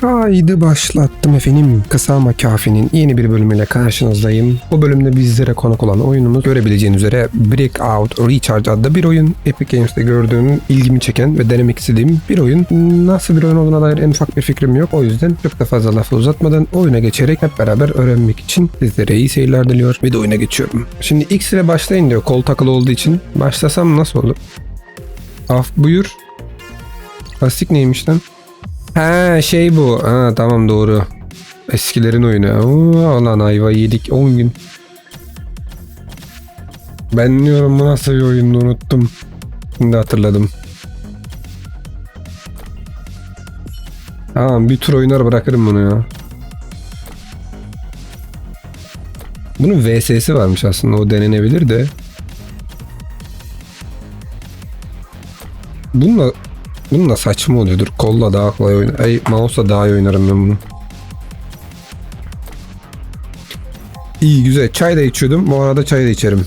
Kaydı başlattım efendim. Kısa ama kafinin yeni bir bölümüyle karşınızdayım. Bu bölümde bizlere konuk olan oyunumuz görebileceğiniz üzere Breakout Recharge adlı bir oyun. Epic Games'te gördüğüm, ilgimi çeken ve denemek istediğim bir oyun. Nasıl bir oyun olduğuna dair en ufak bir fikrim yok. O yüzden çok da fazla lafı uzatmadan oyuna geçerek hep beraber öğrenmek için sizlere iyi seyirler diliyor ve de oyuna geçiyorum. Şimdi X ile başlayın diyor kol takılı olduğu için. Başlasam nasıl olur? Af buyur. Lastik neymiş lan? Ha şey bu. Ha tamam doğru. Eskilerin oyunu. Oo, lan ayva yedik 10 gün. Ben diyorum bu nasıl bir oyundu unuttum. Şimdi hatırladım. Tamam bir tur oynar bırakırım bunu ya. Bunun VS'si varmış aslında o denenebilir de. Bununla Bununla saçma oluyordur. Kolla daha kolay oynar. Ay mouse'la daha iyi oynarım ben bunu. İyi güzel. Çay da içiyordum. Bu arada çay da içerim.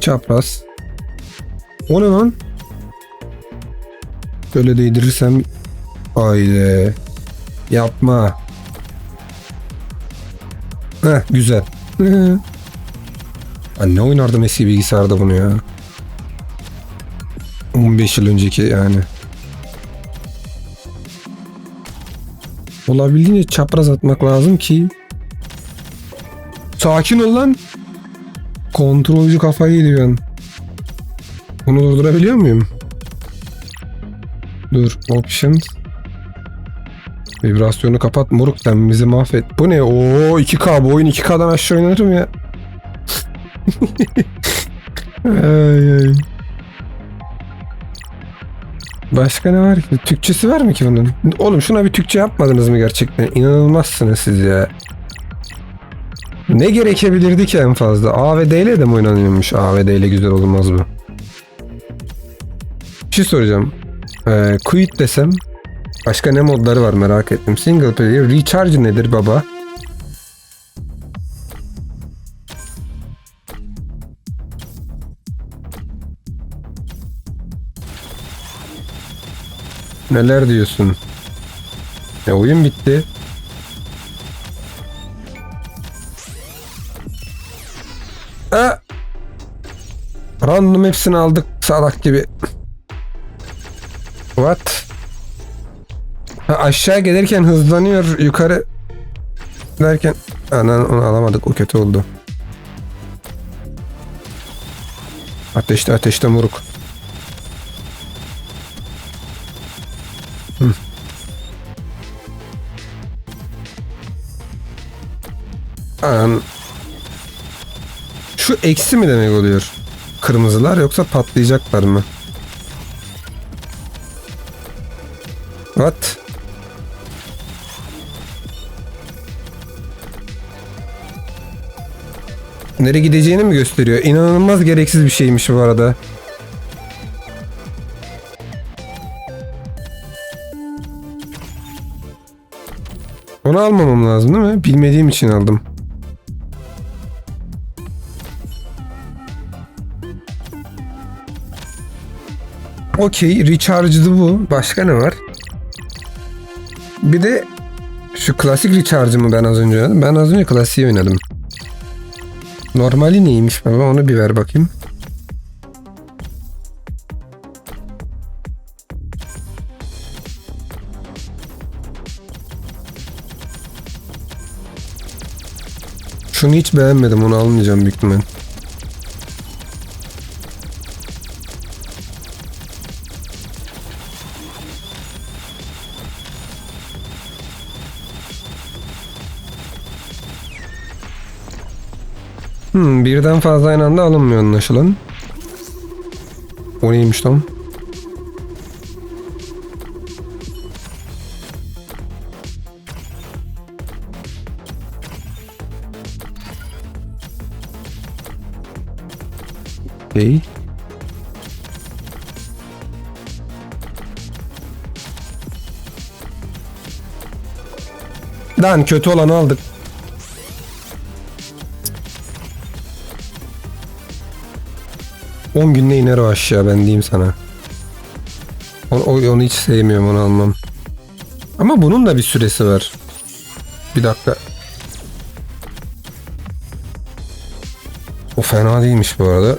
Çapraz. O ne lan? Böyle değdirirsem Haydi. Yapma. Heh güzel. Ben ne oynardım eski bilgisayarda bunu ya. 15 yıl önceki yani. Olabildiğince çapraz atmak lazım ki. Sakin ol lan. Kontrolcü kafayı yedi ben. Bunu durdurabiliyor muyum? Dur. Options. Vibrasyonu kapat moruk sen bizi mahvet. Bu ne? Oo 2K bu oyun 2K'dan aşağı oynarım ya. Ay ay. Başka ne var ki? Türkçesi var mı ki bunun? Oğlum şuna bir Türkçe yapmadınız mı gerçekten? İnanılmazsınız siz ya. Ne gerekebilirdi ki en fazla? A ve D ile de mi oynanıyormuş? A ve D ile güzel olmaz bu. Bir şey soracağım. Ee, quit desem başka ne modları var merak ettim. Single player recharge nedir baba? Neler diyorsun? E oyun bitti. E, random hepsini aldık salak gibi. What? Ha, aşağı gelirken hızlanıyor yukarı derken anan onu alamadık o kötü oldu. Ateşte ateşte moruk. An. Şu eksi mi demek oluyor? Kırmızılar yoksa patlayacaklar mı? What? Nereye gideceğini mi gösteriyor? İnanılmaz gereksiz bir şeymiş bu arada. Onu almamam lazım değil mi? Bilmediğim için aldım. Okey, recharge'dı bu. Başka ne var? Bir de şu klasik recharge'ı mı ben az önce oynadım? Ben az önce klasiği oynadım. Normali neymiş baba onu bir ver bakayım. Şunu hiç beğenmedim onu almayacağım büyük ihtimal. Hmm, birden fazla aynı anda alınmıyor anlaşılan. O neymiş lan? Okay. Lan kötü olanı aldık. On günde iner o aşağı ben diyeyim sana. Onu, onu hiç sevmiyorum onu almam. Ama bunun da bir süresi var. Bir dakika. O fena değilmiş bu arada.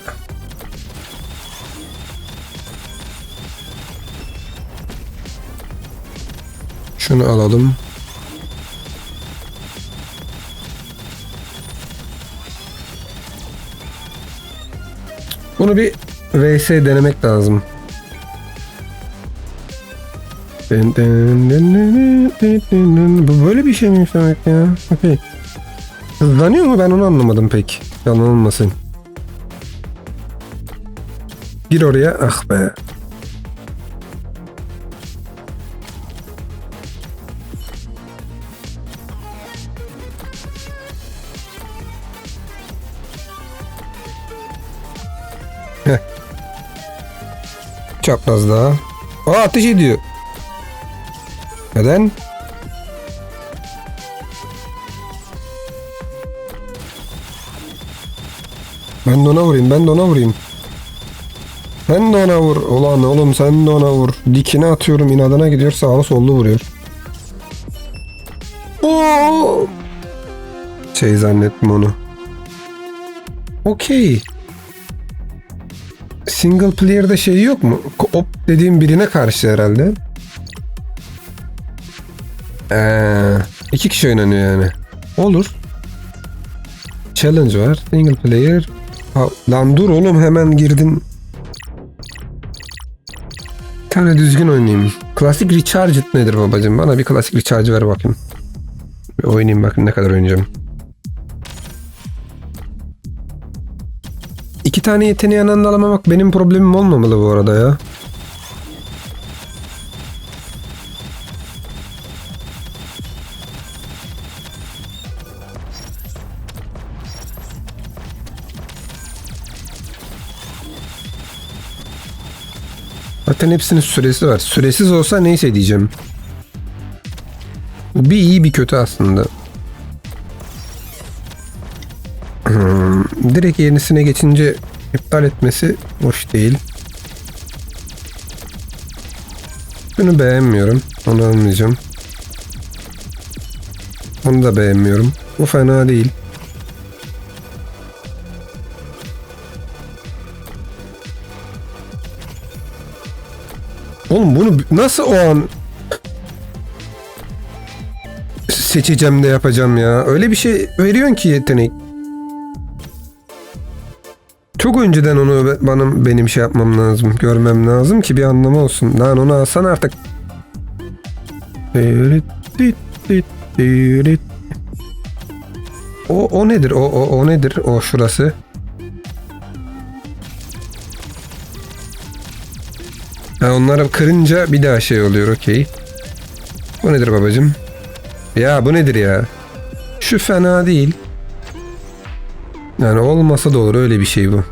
Şunu alalım. Bunu bir VS denemek lazım. Bu böyle bir şey miymiş demek ya? Okey. Hızlanıyor mu ben onu anlamadım pek. Yalan olmasın. Gir oraya. Ah be. Çapraz daha. Aa ateş ediyor. Neden? Ben de ona vurayım, ben de ona vurayım. Sen de ona vur. Ulan oğlum sen de ona vur. Dikine atıyorum inadına gidiyor sağlı sollu vuruyor. Oo! Şey zannettim onu. Okey. Single player'da şey yok mu? Op dediğim birine karşı herhalde. Ee, iki kişi oynanıyor yani. Olur. Challenge var. Single player. Ha, lan dur oğlum hemen girdin. Bir tane düzgün oynayayım. Klasik Recharged nedir babacım? Bana bir klasik Recharge ver bakayım. Bir oynayayım bakın ne kadar oynayacağım. İki tane yeteneği anında alamamak benim problemim olmamalı bu arada ya. Zaten hepsinin süresi var. Süresiz olsa neyse diyeceğim. Bir iyi bir kötü aslında. Direkt yenisine geçince iptal etmesi hoş değil. Bunu beğenmiyorum. Onu almayacağım. Onu da beğenmiyorum. Bu fena değil. Oğlum bunu nasıl o an seçeceğim de yapacağım ya. Öyle bir şey veriyorsun ki yetenek. Çok önceden onu bana benim şey yapmam lazım. Görmem lazım ki bir anlamı olsun. Lan onu alsan artık. O, o nedir? O, o, o nedir? O şurası. Ha, onları kırınca bir daha şey oluyor okey. Bu nedir babacım? Ya bu nedir ya? Şu fena değil. Yani olmasa da olur öyle bir şey bu.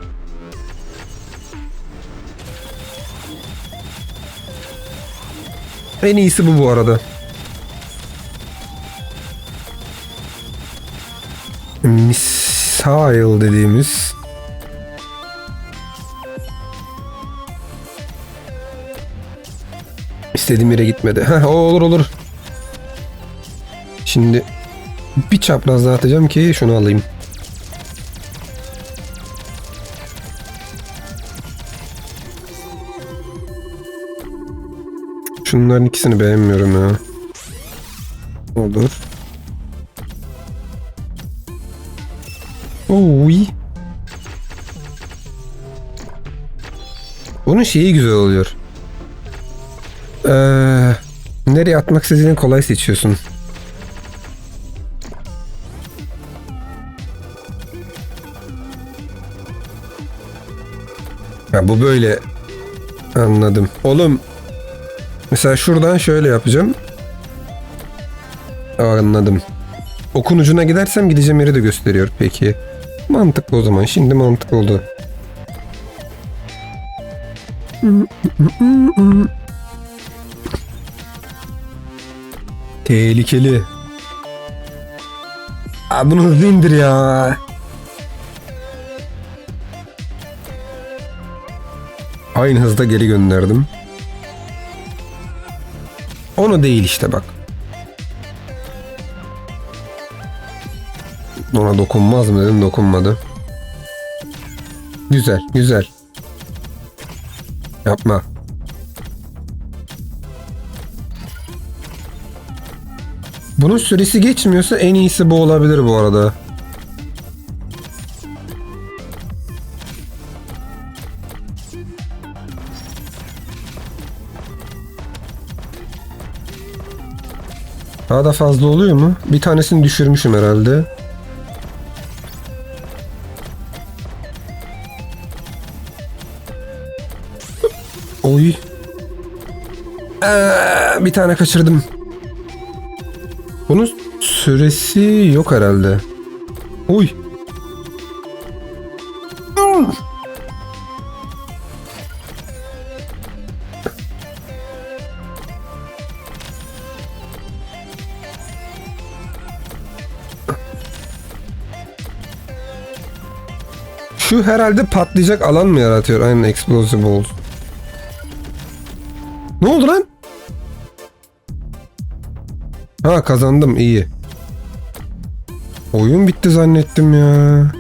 En iyisi bu bu arada. Missile dediğimiz İstediğim yere gitmedi. Heh, o olur olur. Şimdi bir çapraz daha atacağım ki şunu alayım. Şunların ikisini beğenmiyorum ya. Olur. Oy. Bunun şeyi güzel oluyor. Ee, nereye atmak istediğini kolay seçiyorsun. Ya bu böyle anladım. Oğlum mesela şuradan şöyle yapacağım. Anladım. Okun ucuna gidersem gideceğim yeri de gösteriyor. Peki. Mantıklı o zaman. Şimdi mantıklı oldu. Tehlikeli. Aa, bunu hızlı indir ya. Aynı hızda geri gönderdim. Onu değil işte bak. Ona dokunmaz mı dedim dokunmadı. Güzel güzel. Yapma. Bunun süresi geçmiyorsa en iyisi bu olabilir bu arada. Daha da fazla oluyor mu? Bir tanesini düşürmüşüm herhalde. Oy. Ee, bir tane kaçırdım. Bunun süresi yok herhalde. Oy. Herhalde patlayacak alan mı yaratıyor? Aynen explosive balls. Ne oldu lan? Ha kazandım iyi. Oyun bitti zannettim ya.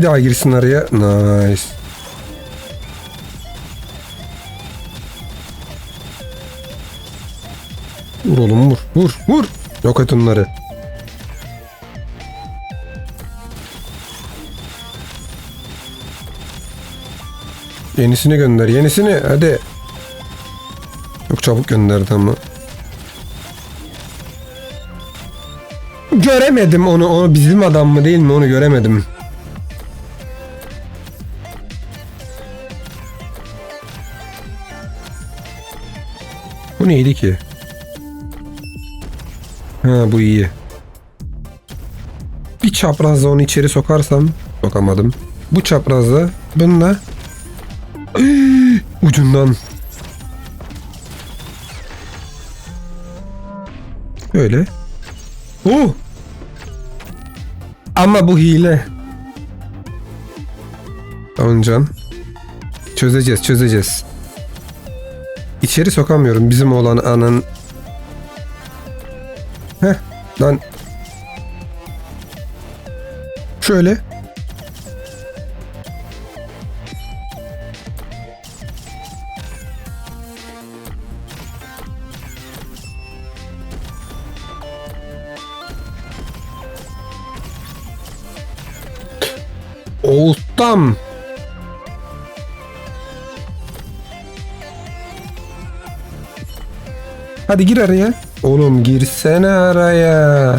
Bir daha girsin araya. Nice. Vur oğlum vur. Vur vur. Yok et onları. Yenisini gönder. Yenisini. Hadi. Çok çabuk gönderdi ama. Göremedim onu. O bizim adam mı değil mi onu göremedim. Neydi ki? Ha bu iyi. Bir çaprazla onu içeri sokarsam sokamadım. Bu çaprazla bununla Iıı, ucundan böyle. Oh! Ama bu hile. Oncan. Çözeceğiz, çözeceğiz. İçeri sokamıyorum bizim oğlan anan. Heh lan. Şöyle. Oğuz'dan. Hadi gir araya. Oğlum girsene araya.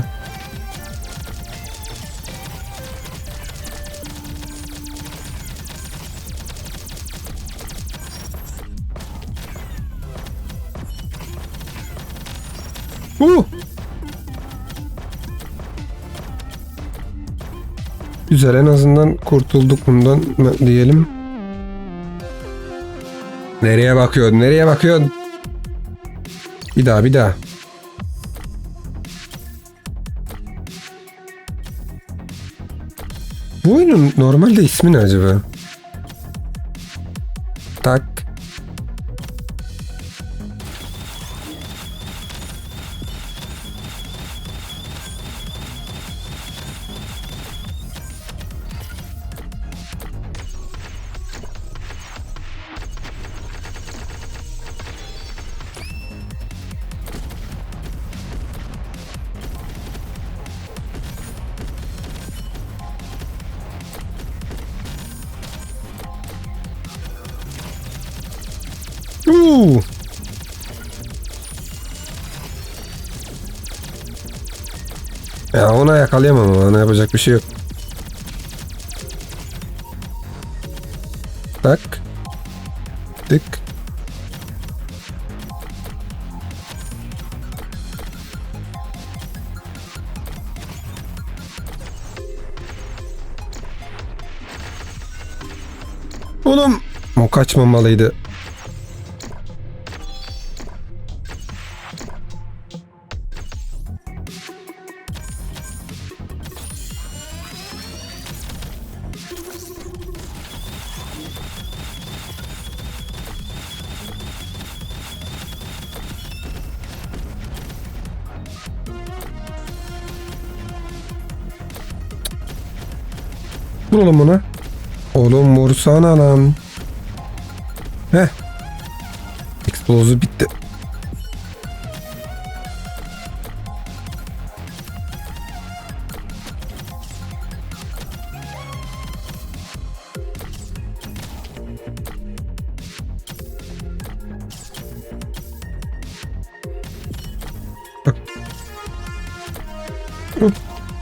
Uh. Güzel en azından kurtulduk bundan diyelim. Nereye bakıyorsun? Nereye bakıyorsun? Bir daha bir daha. Bu oyunun normalde ismi ne acaba? Ya ona yakalayamam ama ona yapacak bir şey yok. Tak. Tık. Oğlum. O kaçmamalıydı. Bunu. Oğlum vursana lan. Heh. Explose'u bitti.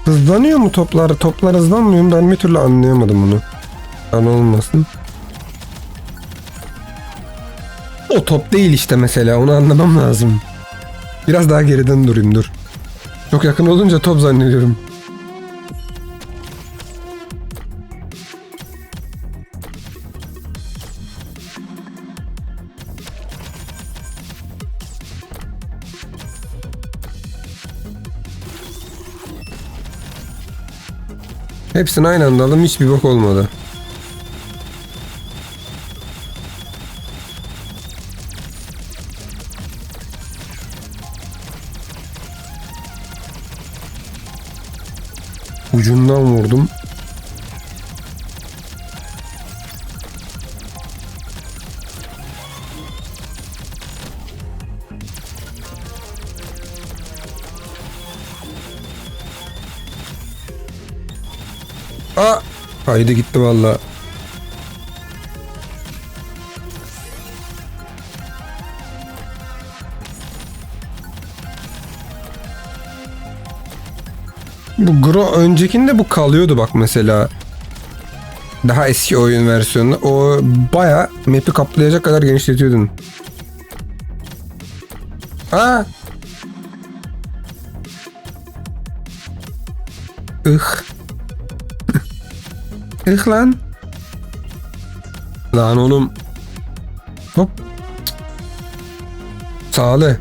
Hızlanıyor mu toplar? Toplar hızlanmıyor mu? Ben bir türlü anlayamadım bunu. An olmasın. O top değil işte mesela. Onu anlamam lazım. Biraz daha geriden durayım dur. Çok yakın olunca top zannediyorum. Hepsini aynı anda aldım hiçbir bok olmadı. Ucundan vurdum. Aa! Haydi gitti valla. Bu Gro öncekinde bu kalıyordu bak mesela. Daha eski oyun versiyonunda o baya map'i kaplayacak kadar genişletiyordun. Aa! Ih. Ih lan. Lan oğlum. Hop. Sağlı.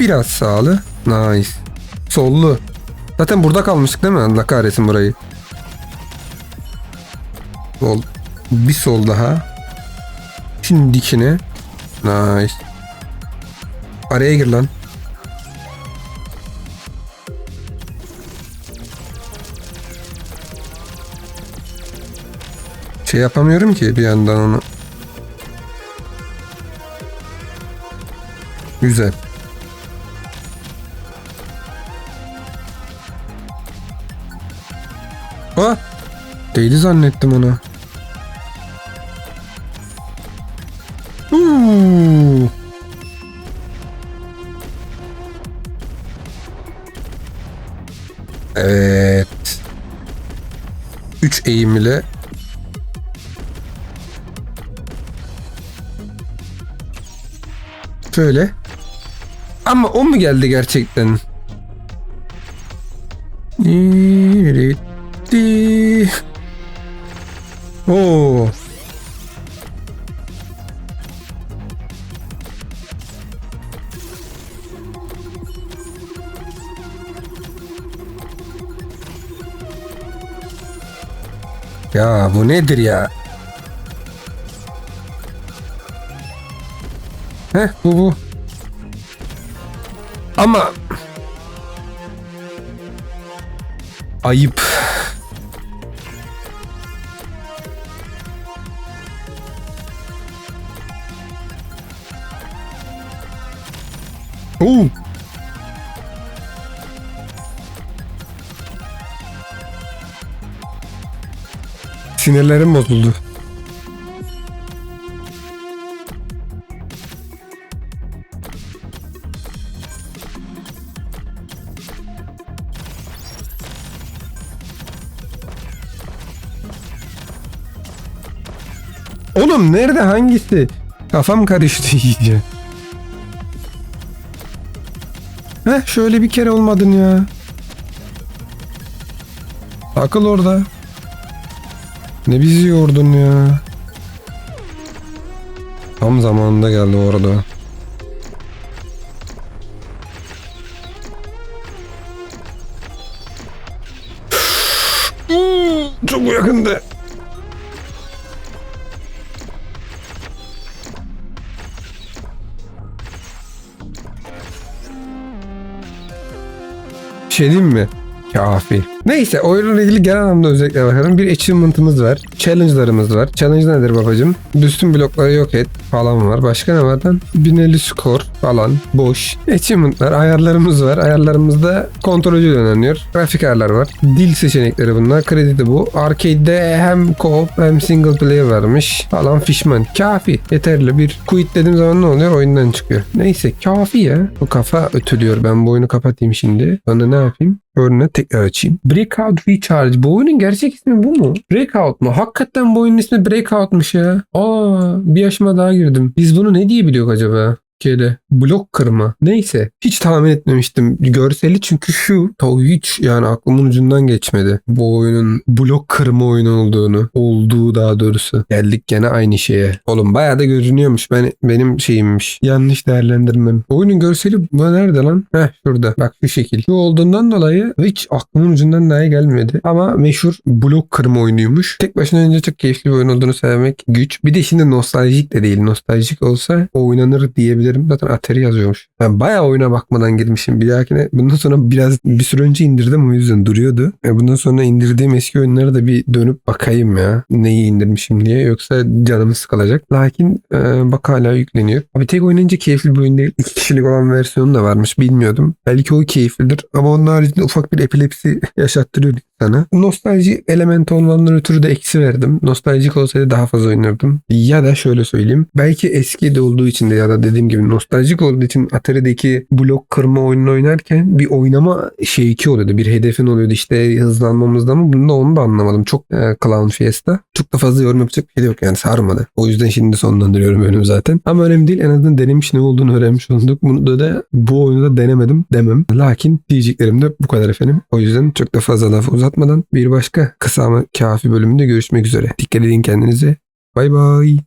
Biraz sağlı. Nice. Sollu. Zaten burada kalmıştık değil mi? Allah kahretsin burayı. Sol. Bir sol daha. Şimdi dikine. Nice. Araya gir lan. Şey yapamıyorum ki bir yandan onu. Güzel. Ha? Değdi zannettim onu. Uuu. Evet. 3 eğim ile Şöyle. Ama o mu geldi gerçekten? Oo. Ya bu nedir ya? Heh bu bu. Ama ayıp. Oo. Sinirlerim bozuldu. Oğlum nerede hangisi? Kafam karıştı iyice. Heh şöyle bir kere olmadın ya. Takıl orada. Ne bizi yordun ya. Tam zamanında geldi orada. Şey diyeyim mi? Kafi. Neyse oyunla ilgili genel anlamda özellikle bakalım. Bir achievement'ımız var. Challenge'larımız var. Challenge nedir babacım? Düstün blokları yok et falan var. Başka ne var lan? Bineli skor falan. Boş. Achievement'lar. Ayarlarımız var. Ayarlarımızda kontrolcü oynanıyor. Grafik ayarlar var. Dil seçenekleri bunlar. Kredi de bu. Arcade'de hem co-op hem single player varmış. Falan fishman. Kafi. Yeterli. Bir quit dediğim zaman ne oluyor? Oyundan çıkıyor. Neyse kafi ya. Bu kafa ötülüyor. Ben bu oyunu kapatayım şimdi. Sonra ne yapayım? Örneğin tekrar açayım. Breakout Recharge. Bu oyunun gerçek ismi bu mu? Breakout mu? Hakikaten bu oyunun ismi Breakout'muş ya. Aa bir yaşıma daha girdim. Biz bunu ne diye biliyoruz acaba? Türkiye'de. Blok kırma. Neyse. Hiç tahmin etmemiştim. Görseli çünkü şu. Hiç yani aklımın ucundan geçmedi. Bu oyunun blok kırma oyunu olduğunu. Olduğu daha doğrusu. Geldik gene aynı şeye. Oğlum bayağı da görünüyormuş. Ben, benim şeyimmiş. Yanlış değerlendirmem. Oyunun görseli bu nerede lan? Heh şurada. Bak şu şekil. Şu olduğundan dolayı hiç aklımın ucundan dahi gelmedi. Ama meşhur blok kırma oyunuymuş. Tek başına önce çok keyifli bir oyun olduğunu söylemek güç. Bir de şimdi nostaljik de değil. Nostaljik olsa oynanır diyebilirim. Zaten Atari yazıyormuş. Ben bayağı oyuna bakmadan girmişim. Bir dahakine bundan sonra biraz bir süre önce indirdim o yüzden duruyordu. E bundan sonra indirdiğim eski oyunlara da bir dönüp bakayım ya. Neyi indirmişim diye. Yoksa canımı sıkılacak. Lakin e, bak hala yükleniyor. Abi tek oynayınca keyifli bir oyun değil. İki kişilik olan versiyonu da varmış. Bilmiyordum. Belki o keyiflidir. Ama onun haricinde ufak bir epilepsi yaşattırıyor sana. Nostalji elementi olmandan ötürü de eksi verdim. Nostaljik olsaydı daha fazla oynardım. Ya da şöyle söyleyeyim. Belki eski de olduğu için de ya da dediğim gibi nostaljik olduğu için Atari'deki blok kırma oyununu oynarken bir oynama şeyki oluyordu. Bir hedefin oluyordu işte hızlanmamızda ama bunda onu da anlamadım. Çok e, Clown Fiesta. Çok da fazla yorum yapacak bir şey yok yani sarmadı. O yüzden şimdi sonlandırıyorum bölümü zaten. Ama önemli değil. En azından denemiş ne olduğunu öğrenmiş olduk. Bunu da, da bu oyunu da denemedim demem. Lakin diyeceklerim de bu kadar efendim. O yüzden çok da fazla laf uzatmadan bir başka kısa ama kafi bölümünde görüşmek üzere. Dikkat edin kendinize. Bay bay.